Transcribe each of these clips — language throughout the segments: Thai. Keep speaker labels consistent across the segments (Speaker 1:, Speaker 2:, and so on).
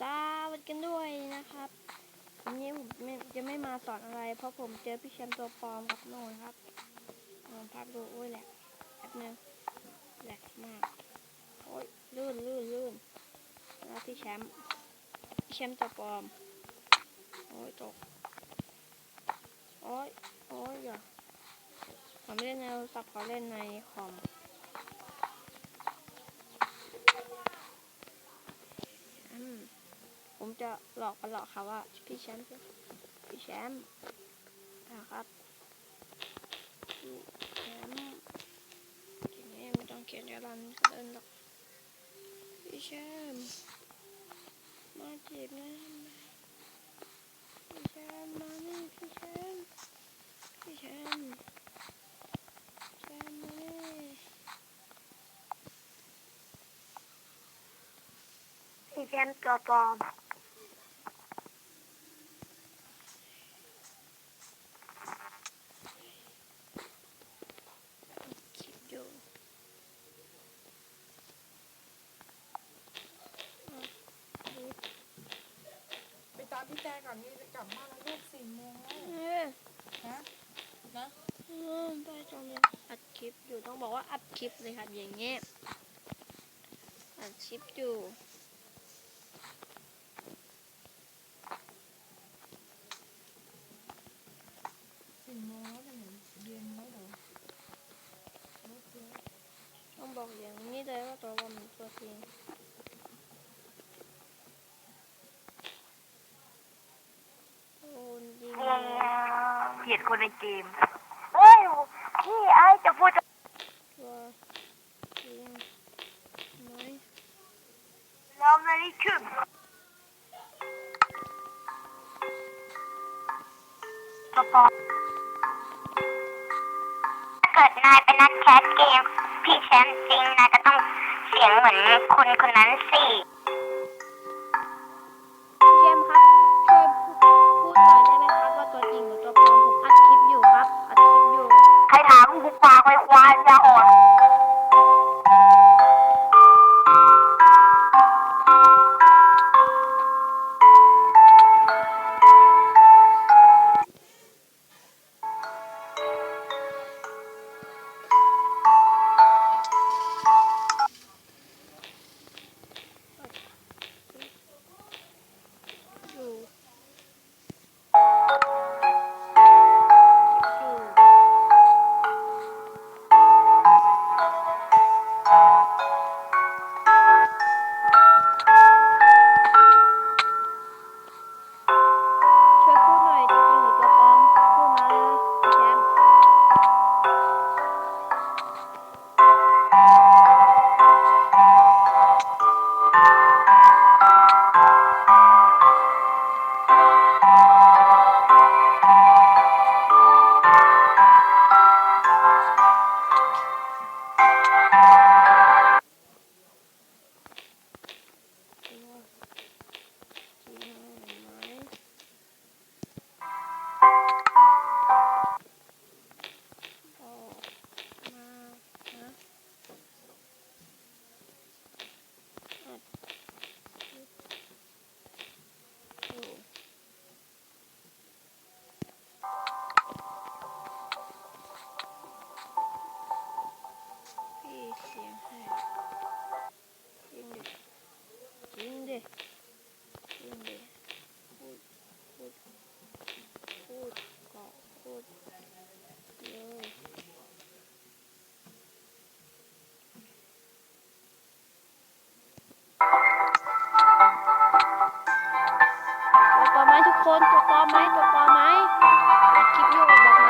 Speaker 1: สวัสดีกันด้วยนะครับวันนี้ผมไม่จะไม่มาสอนอะไร เพราะผมเจอพี่แชมป์ตัวปลอมกับโน่นครับลองพักดูโอ้ยแหลกแป๊บนึงแหลกมากโอ้ยลื่นลื่นลื่นแล้วพี่แชมป์พี่แชมป์ตัวปลอมโอ้ยตกโอ้ยโอ้ยอย่าผมไม่เล่นในโทรศัพท์เขาเล่นในคอม อืมผม จะหลอกกันหลอกค่ะว่า พี่แชมป์พี่แชมป์นะครับพี่แชมป์ทีนี้ไม่ต้องเขียนยาลันก็เดินหรอกพี่แชมป์มาจีบนะพี่แชมป์มานี่พี่แชมป์พี่แชมป์แชมป์มานี่
Speaker 2: พี่แชมป์ตัวปลอม
Speaker 1: คิดอยู่
Speaker 3: ไป ตามพี่แจก่อนนี่จะกลับบ้านแล้วลูกสี่โมงแล้ว
Speaker 1: เออ
Speaker 3: ฮะนะ
Speaker 1: อืมได้จังเลยอัดคลิปอยู่ต้องบอกว่าอัดคลิปเลยครับอย่างเงี้ยอัดคลิปอยู่
Speaker 3: สี่โมงแล้วเนี่ยเย็นแล้วเหรอรถเยอะ
Speaker 1: ต้องบอกอย่างนี้เลยว่าตัวบอลเป็นตัวจริงโอ้ยยิง
Speaker 2: เกลียดคนในเกม เฮ้ยพี่ไอ้จะพูดจะ
Speaker 1: ตัวจริงไหม
Speaker 2: เราไม่ได้ขึ้นตัวปลอมถ้าเกิดนายเป็นนักแคสเกม พี่แชมป์จริงนายก็ต้องเสียงเหมือนคนคนนั้นสิ ถามกู
Speaker 1: ตัวปลอมไหมทุกคนตัวปลอมไหมตัวปลอมไหมอัดคลิปอยู่บอก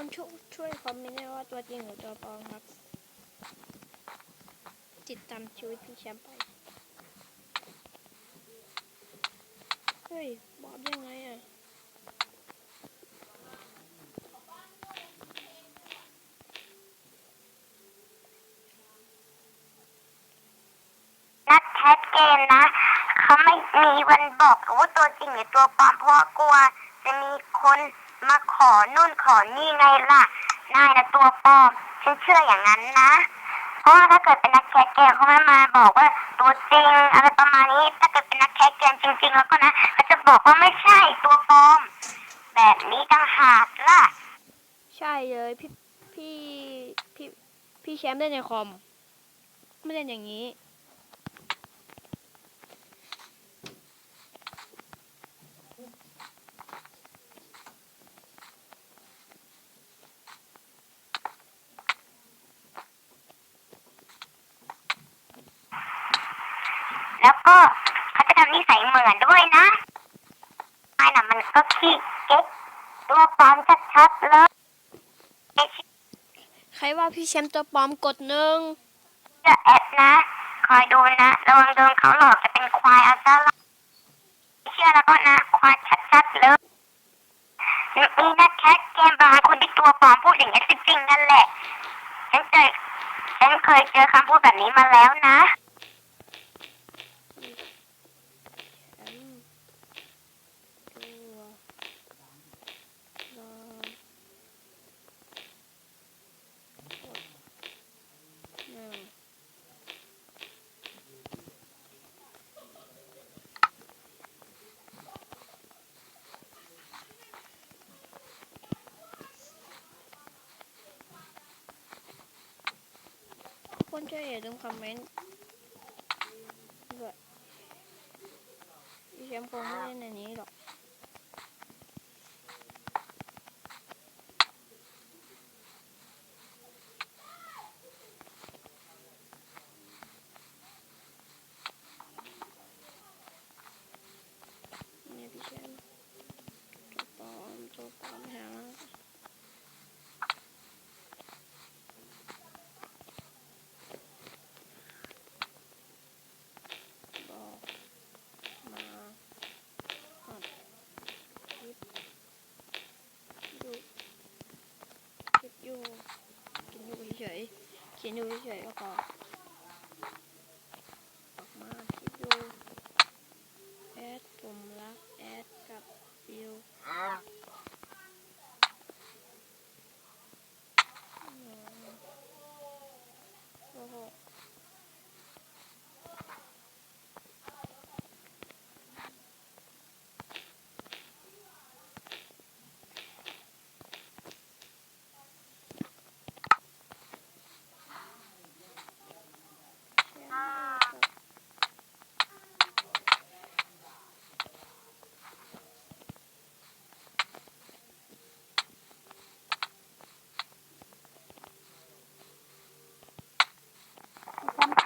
Speaker 1: คนช่วยช่วยคอมเมนต์ด้ว่าตัวจริงหรือตัวปลอมครับ ติดตามชีวิตพี่แชมป์ไป เฮ้ย บอกได้ไงอะ
Speaker 2: นักแคสเกมนะ เขาไม่มีวันบอกว่าตัวจริงหรือตัวปลอมเพราะกลัวจะมีคน มาขอนู่นขอนี่ไงล่ะ นายนะตัวปลอมฉันเชื่ออย่างนั้นนะ เพราะว่าถ้าเกิดเป็นนักแคสเกมเขาไม่มาบอกว่าตัวจริงอะไรประมาณนี้ ถ้าเกิดเป็นนักแคสเกมจริง ๆ แล้วก็นะเขาจะบอกว่าไม่ใช่ตัวปลอม แบบนี้ต่างหากล่ะ
Speaker 1: ใช่เลยพี่พี่พี่พี่แชมป์เล่นในคอม ไม่เล่นอย่างนี้
Speaker 2: แล้วก็เขาจะทำนิสัยเหมือนด้วยนะไอ้น่ะมันก็ขี้เก๊กตัวปลอมชัดๆเลยไม่เชื่
Speaker 1: ใครว่าพี่แชมป์ตัวปลอมกดหนึ่ง
Speaker 2: อแอดนะ คอยดูนะระวังโดนเขาหลอกจะเป็นควายเอาซะละไม่เชื่อแล้วก็นะควายชัดๆเลยมีนักแคสเกมบางคนที่ตัวปลอมพูดอย่างนี้ยจริงๆนั่นแหละฉันเจอฉันเคยเจอคำพูดแบบนี้มาแล้วนะ
Speaker 1: แชมป์ตัวปลอมกดหนึ่ง คนช่วยอย่าลืมคอมเมนต์ด้วยพี่แชมป์คงไม่เล่นในนี้หรอก เนี่ยพี่แชมป์ตัวปลอมตัวปลอมหาบอกมาอัดคลิปดูคลิปอยู่กินอยู่เฉย ๆเขียนอยู่เฉยๆแล้วก็ออกมาคลิปดูแอดผมรักแอดกับบิวอืมโอ้โหแชมป์กับ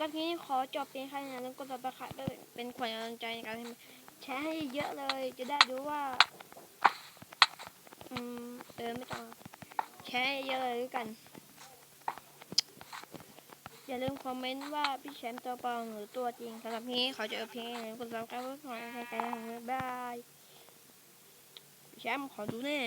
Speaker 2: อมวะเอาง
Speaker 1: ทีนี้ขอจบเพียงแค่นี้นะแล้วก็สับสไครต์ด้วยเป็นขวัญกำลังใจในการแชร์ให้เยอะเลย จะได้รู้ว่า อืมเออไม่ต้องแชร์ให้เยอะเลยด้วยกัน อย่าลืมคอมเมนต์ว่าพี่แชมป์ตัวปลอมหรือตัวจริงสำหรับนี้ขอจบเพียงแค่นี้กดซับสไครต์เพื่อขอให้ใครๆบายแชมป์ขอดูแน่